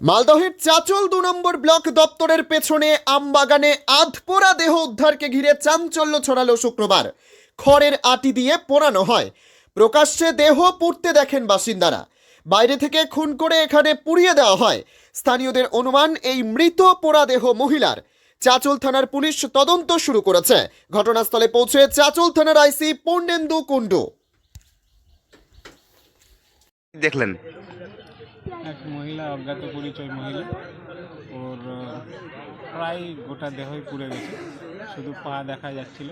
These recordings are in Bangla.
মালদহের চাচল দু নম্বর ব্লক দপ্তরের পেছনে আমবাগানে আধপোড়া দেহ উদ্ধারকে ঘিরে চাঞ্চল্য ছড়ালো শুক্রবার। খড়ের আটি দিয়ে পোড়ানো হয়। প্রকাশ্যে দেহ পুড়তে দেখেন বাসিন্দারা। বাইরে থেকে খুন করে এখানে পুড়িয়ে দেওয়া হয়। স্থানীয়দের অনুমান, এই মৃত পোড়া দেহ মহিলার। চাচল থানার পুলিশ তদন্ত শুরু করেছে। ঘটনাস্থলে পৌঁছে চাচল থানার আইসি পূর্ণেন্দু কুণ্ডু। দেখলেন। এক মহিলা অজ্ঞাত পরিচয় মহিলা। ওর প্রায় গোটা দেহই পুড়ে গেছে। শুধু পা দেখা যাচ্ছিল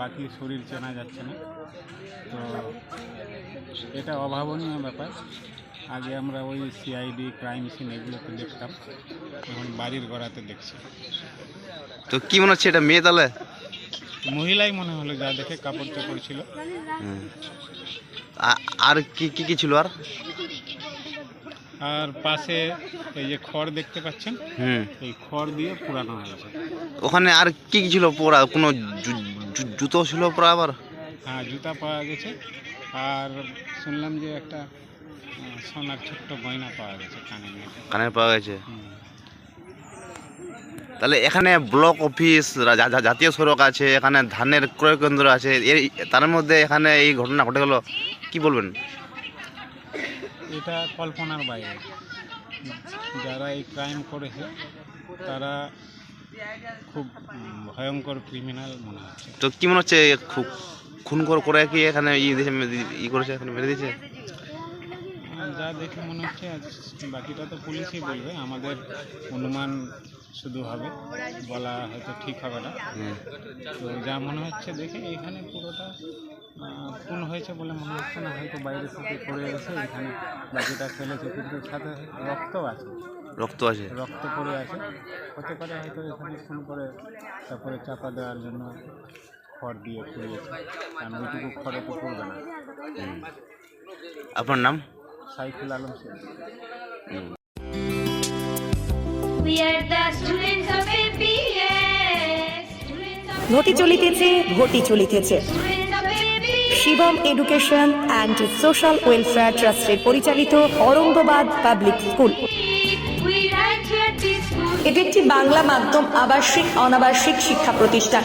বাকি শরীর চেনা যাচ্ছে না। তো এটা অভাবনীয় ব্যাপার। আগে আমরা ওই সিআইডি ক্রাইম সিন এগুলোতে দেখতাম এখন বাড়ির গড়াতে দেখছি। তো কি মনে হচ্ছে এটা মেয়ে তাহলে? মহিলাই মনে হলো যা দেখে কাপড় চাপড় ছিল আর কি কি কি ছিল আর? আর পাশে এই যে খড় দেখতে পাচ্ছেন হুম এই খড় দিয়ে পুরানো হয়েছে ওখানে আর কি কি ছিল পোড়া? কোনো জু- জু- জুতো ছিল পরা আবার? হ্যাঁ জুতা পাওয়া গেছে। আর শুনলাম যে একটা আহ, সোনার ছোট্ট গয়না পাওয়া গেছে কানে কানে পাওয়া গেছে। তাহলে এখানে ব্লক অফিস রা- জা- জা- জাতীয় সড়ক আছে এখানে ধানের ক্রয় কেন্দ্র আছে। এর তার মধ্যে এখানে এই ঘটনা ঘটে গেল। কি বলবেন? এটা কল্পনার বাইরে। যারা এই ক্রাইম করেছে, তারা খুব ভয়ঙ্কর ক্রিমিনাল মনে হচ্ছে। তো কি মনে হচ্ছে, খুব খুন করে কি এখানে ই করেছে, এখানে মেরে দিয়েছে? যা দেখে মনে হচ্ছে আজ বাকিটা তো পুলিশই বলবে আমাদের অনুমান শুধু হবে বলা হয়তো ঠিক হবে না। তো যা মনে হচ্ছে দেখে এখানে পুরোটা খুন হয়েছে বলে মনে হচ্ছে না হয়তো বাইরে থেকে পড়ে এসে এখানে বাকিটা ফেলেছে কিন্তু সাথে রক্ত আছে। রক্ত আছে? রক্ত পড়ে আছে। হতে পারে হয়তো এখানে খুন করে তারপরে চাপা দেওয়ার জন্য খড় দিয়ে পুড়িয়েছে। কারণ ওইটুকু খড়ে তো পড়বে না। আপনার নাম? সাইফুল আলম of, ঘটি চলিতেছে ঘটি চলিতেছে. Shivam education and social welfare ট্রাস্টের পরিচালিত অরঙ্গবাদ পাবলিক স্কুল. এটি একটি বাংলা মাধ্যম আবাসিক অনাবাসিক শিক্ষা প্রতিষ্ঠান।